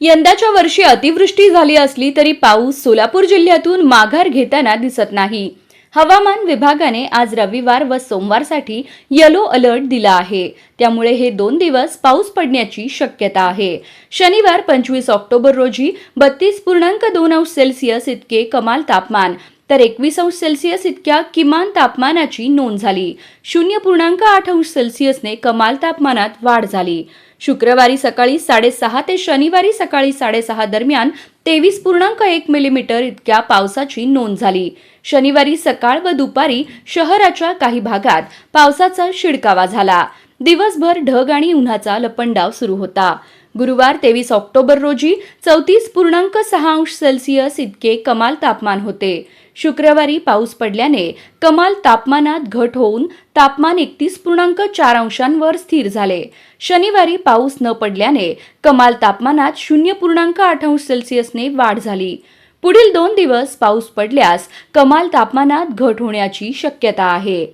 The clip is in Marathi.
यंदाच्या वर्षी अतिवृष्टी झाली असली तरी पाऊस सोलापूर जिल्ह्यातून माघार घेताना दिसत नाही. हवामान विभागाने आज रविवार व सोमवारसाठी येलो अलर्ट दिला आहे. त्यामुळे हे दोन दिवस पाऊस पडण्याची शक्यता आहे. शनिवार पंचवीस ऑक्टोबर रोजी बत्तीस पूर्णांक दोन अंश सेल्सिअस इतके कमाल तापमान तर एकवीस अंश सेल्सिअस इतक्या किमान तापमानाची नोंद झाली. शून्य पूर्णांक आठ अंश सेल्सिअसने कमाल तापमानात वाढ झाली. शुक्रवारी सकाळी साडेसहा ते शनिवारी सकाळी साडेसहा दरम्यान तेवीस पूर्णांक एक मिलीमीटर इतक्या पावसाची नोंद झाली. शनिवारी सकाळ व दुपारी शहराच्या काही भागात पावसाचा शिडकावा झाला. दिवसभर ढग आणि उन्हाचा लपंडाव सुरू होता. गुरुवार तेवीस ऑक्टोबर रोजी चौतीस पूर्णांक सहा अंश सेल्सिअस इतके कमाल तापमान होते. शुक्रवारी पाऊस पडल्याने कमाल तापमानात घट होऊन तापमान एकतीस पूर्णांक चार अंशांवर स्थिर झाले. शनिवारी पाऊस न पडल्याने कमाल तापमानात शून्य पूर्णांक आठ अंश सेल्सिअसने वाढ झाली. पुढील दोन दिवस पाऊस पडल्यास कमाल तापमानात घट होण्याची शक्यता आहे.